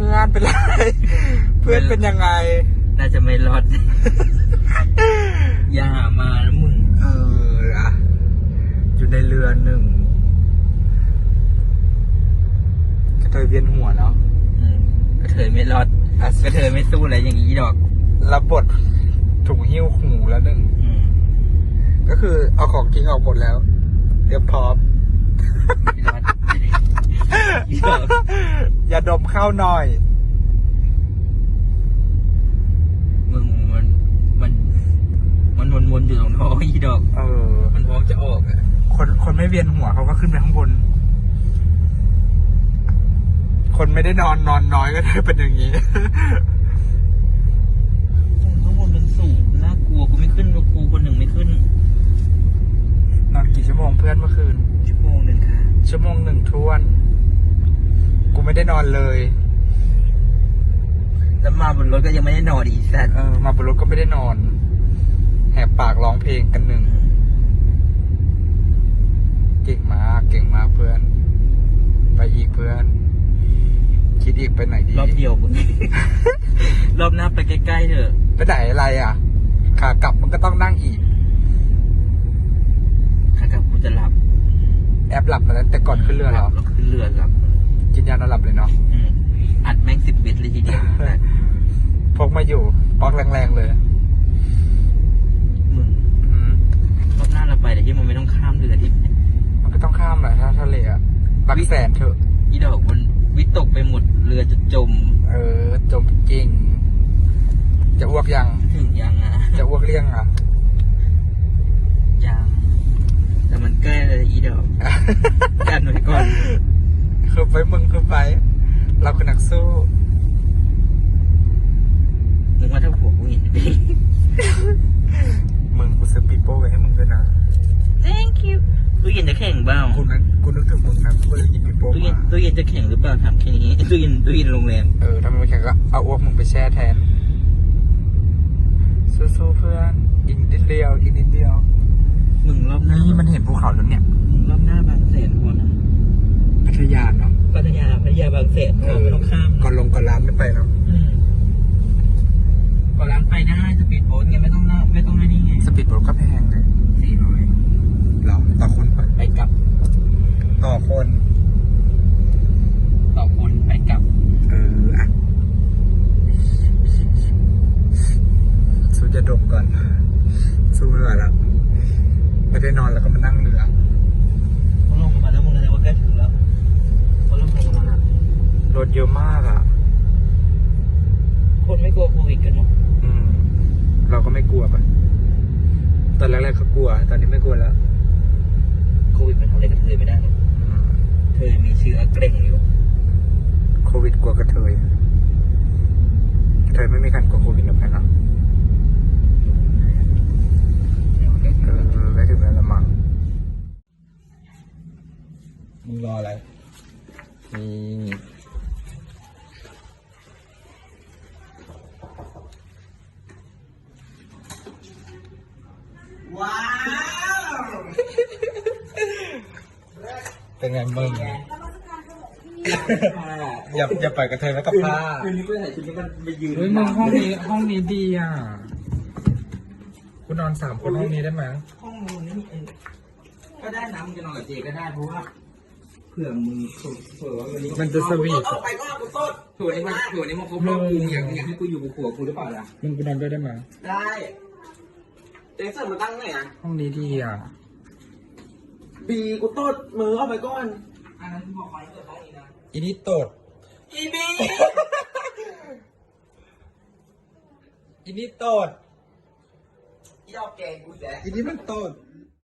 พื่อนเป็นไร เพื่อนเป็นยังไง น่าจะไม่รอด อย่าหามานะมึง เอออะอยู่ในเรือหนึ่งกระเทยเวียนหัวเนาะอืมกระเทยไม่รอดอะกระเทยไม่สู้อะไรอย่างนี้ดอก รับบทถุงหิ้วหูแล้วหนึ่ง อืมก็คือเอาของจริงออกหมดแล้ว เตรียมพร้อมไม่รอด อีดอกอย่าดมเข้าหน่อย มึงมันมันมันวนๆอยู่ตรงท้องอีดอก เออ มันพร้อมจะออกอะคนคนไม่เวียนหัวเขาก็ขึ้นไปข้างบน คนไม่ได้นอนนอนน้อยก็จะเป็นอย่างนี้ ข้างบนมันสูงน่ากลัวกูไม่ขึ้นกับครูคนหนึ่งไม่ขึ้นนอนกี่ชั่วโมงเพื่อนเมื่อคืนชั่วโมงหนึ่งค่ะชั่วโมงหนึ่งทวน กูไม่ได้นอนเลย แล้วมาบนรถก็ยังไม่ได้นอนอีกสัตว์เออ มาบนรถก็ไม่ได้นอน แหบปากร้องเพลงกันหนึ่ง เก่งมากเก่งมากเพื่อน ไปอีกเพื่อน คิดอีกไปไหนดี รอบเดียวมึงรอบหน้าไปใกล้ๆเถอะไปไหนอะไรอะ ขากลับมันก็ต้องนั่งอีก ขากลับกูจะหลับ แอบหลับมาแล้วแต่ก่อนขึ้นเรือเหรอ แล้วขึ้นเรือหลับ กินยานอนหลับเลยเนาะอืมอัดแม่งสิบเบ็ดเลยทีเดียวพกมาอยู่ปอกแรงๆเลยมึงอืมรอบหน้าเราไปแต่ที่มันไม่ต้องข้ามเรือที่มันก็ต้องข้ามแหละถ้าทะเลอะบางแสนเถอะ อีดอกมันวิตกไปหมดเรือจะจมเออ จมจริง จะอ้วกยัง ถึงยังอะจะอ้วกเลี่ยงอะ ยังแต่มันใกล้เลยอีดอกกันไว้ก่อน คือไปมึงคือไป เราคือนักสู้มึงว่าถ้าผัวกูเห็นดิมึงกูซื้อปีโป้ไว้ให้มึงด้วยนะ thank you ตู้เย็นจะแข็งเปล่ากูนั้นกูนึกถึงมึงนะกูเลยหยิบปีโป้ตู้เย็นมาตู้เย็นจะแข็งหรือเปล่าถามแค่นี้ตู้เย็นตู้เย็นโรงแรมเออถ้ามันไม่แข็งก็เอาอ้วกมึงไปแช่แทน สู้ๆเพื่อนอีกนิดเดียวอีกนิดเดียว มึงรอบหน้านี่มันเห็นภูเขาแล้วเนี่ย มึงรอบหน้าบางแสนพอนะ พั ทยาเนาะพัทยาพัทยาบางแสนพอไม่ต้องข้ามก่อนลงก่อนร้านไม่ไปเนาะอืมก่อนร้านไปได้สปีดโบ๊ทไงไม่ต้องนั่งไม่ต้องนั่นนี่ไงสปีดโบ๊ทก็แพงเลยสี่ร้อยเราต่อคนไปไปกลับต่อคน ต่อคนไปกลับเอออะสู้จะดมก่อน สู้ไม่ไหวแล้วไม่ได้นอนแล้วก็มานั่งเรือ เขาลงมาแล้วมึงเลยว่าใกล้ถึงแล้วเขาลงมาแล้ว รถเยอะมากอะ คนไม่กลัวโควิดกันเนาะอืม เราก็ไม่กลัวปะตอนแรกๆก็กลัว ตอนนี้ไม่กลัวแล้วโควิดมันทำอะไรกับเธอไม่ได้หรอกอืมเธอมีเชื้อเกร็งอยู่โควิดกลัวกระเทยกระเทยไม่มีใครกลัวโควิดหรอกนะเออไปถึงแล้วละมั้งมึงรออะไร นี่ เป็นไงมึงอย่าอย่าปล่อยกระเทยไว้กับผ้าคืนนี้กูใส่ชุดนี้มันไปยืนเฮ้ยมึงห้องนี้ห้องนี้ดีอะกูนอนสามคนห้องนี้ได้ไหมห้องมึงนี่เองก็ได้นะมึงจะนอนกับเจก็ได้เพราะว่าเผื่อมึงเผื่อว่าวันนี้มันจะสวีทไปก็กูต้นเผื่อวันนี้มันเผื่อวันนี้มันครบรอบกูอยากอยากให้กูอยู่กับผัวกูหรือเปล่าล่ะมึงกูนอนด้วยได้ไหมได้เจ๊เสริมมาตั้งไหนอะห้องนี้ดีอะ บีกูต้นมือเอาไปก่อน อันนั้นกูบอกไปเกิดได้อีกนะอีนี่ตด อีบีอีนี่ตด อีดอกแกงกูแหละอีนี่มันตด